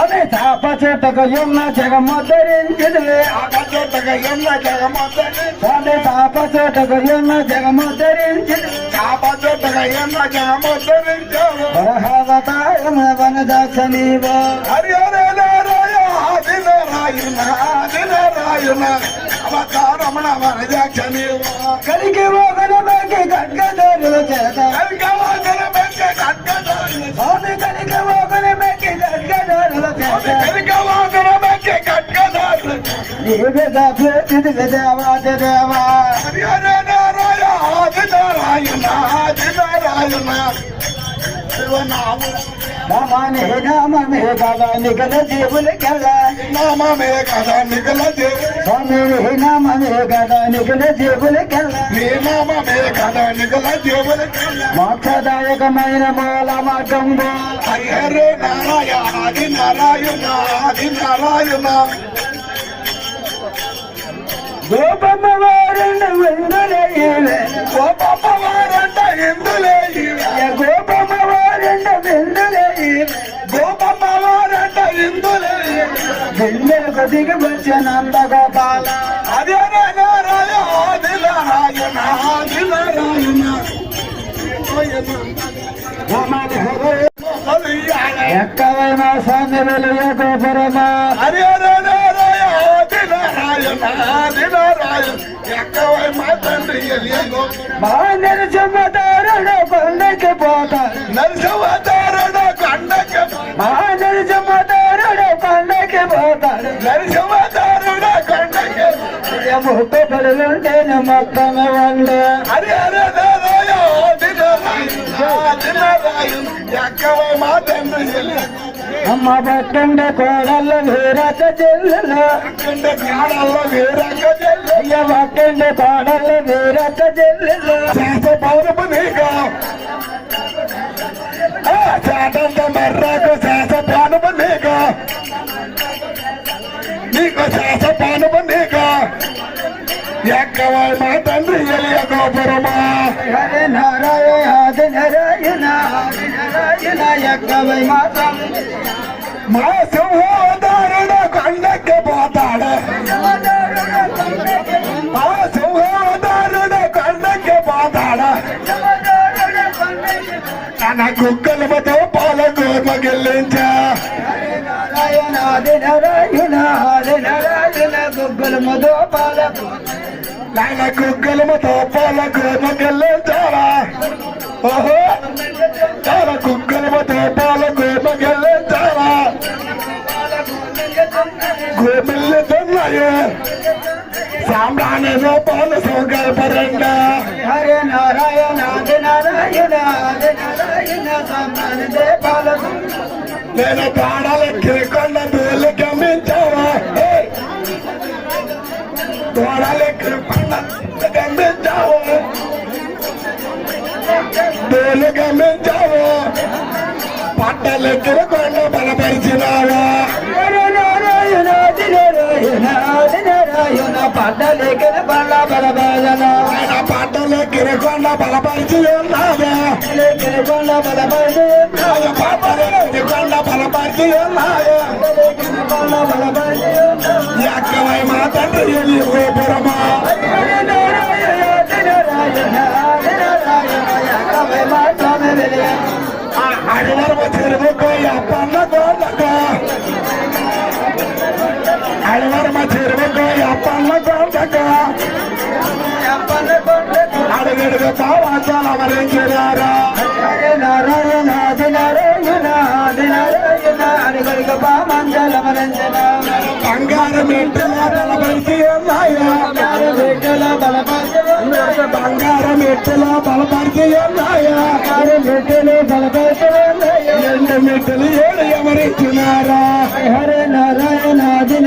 అదే చాప చేతక యమ్న జగమొద్దరించిదిలే అదే చాప చేతక యమ్న జగమొద్దరించిది వరహావతాయమ వనదాక్షణీవ కలిగే గడ్గ ఆది నారాయణ శివనామ నామాని నామమే కదా నిగల జీవులకెల్ల నామమే కదా నిగల దేవి స్వామి నామమే కదా నిగల జీవులకెల్ల నీ నామమే కదా నిగల దేవులకల్ల మోక్షదాయకమైన మూల మార్గం హరి హరే నారాయణ నారాయణ నారాయణ గోపమ్మ వారుండు విందులయ్యే గోపమ్మవారంట ఎందులే ఇవే. గోపమ్మ వారుండు విందులయ్యే గోపమ్మవారంట ఎందులే ఇవే. విందులకు దిగి వచ్చినంద గోపాల హరి హరే నారాయణ ఆది నారాయణ. ఆది నారాయణ ఎక్కవైన స్వామి వెలుయ గోపురమా? హరి మా తండ్రి కొండకి పోతాడు నరసింహదారుడ కొండకి మా నిరసమదారుడు కొండకి పోతాడు నరసింహదారుడ కొండకి ముప్పై మొత్తం వండు అరే అరే అమ్మ పట్టండి కోడళ్ళు వీరక చెల్లెలు అక్కడ కాడల్లో వీరంగ చెల్లి అయ్య పట్టండి కోడళ్ళు వీరక చెల్లెలు చేత పౌరపు నీకు చేతంత మర్రకు చేత పానుపు నీకు నీకు చేత పానుపు నీకు ఎక్కవ మా తండ్రి ఎలియ గోపురమా హరి నారాయణ ఆది నారాయణ ఆది నారాయణ ఎక్కవై మాత్రం మా సింహోదారుడ కొండకి పోతాడు మా సింహోదారుడ కొండకి పోతాడు తన కుక్కలతో పాల గోపగిల్లించా నారాయణ ఆది నారాయణ ఆది నారాయణ గుగ్గులు మధు పాలకు నాయన కుక్కలతో పాల గోపగిల్లించారా ఓహో చాలా. కుక్కలతో పాల గోపగిల్లించారా గోపిల్లుతున్నాయి సాంబ్రాణి రూపాలు సంకల్పరంగా హరే నారాయణ నారాయణ నారాయణ సామాన్య దే పాలకు నేను ప్రాణాలు కిరకొండ దూలు గమ్మించావా దూరాలు నారాయణ ఆది నారాయణ పడ్డలేకన బలపరిచినావా? బల బల ఆయన పట్టలు కిరకొండ బలపరిచి ఉన్నావా? లేకన బలపరిచి ఉన్నావా? ఎక్కవై మా తండ్రి అడుగడుగు పావాసాలు అమరించినారా నారాయణ ఆది నారాయణ ఆది నారాయణ అడిగడిగ పామంజల మరంజన. బంగారం ఇంటిలో బలపరిచి ఉన్నాయా బిడ్డల బలపరచ బంగారం బలపరిచి ఉన్నాయా బిడ్డలు ఏడు ఎవరిచ్చినారా హరే నారాయణ ఆది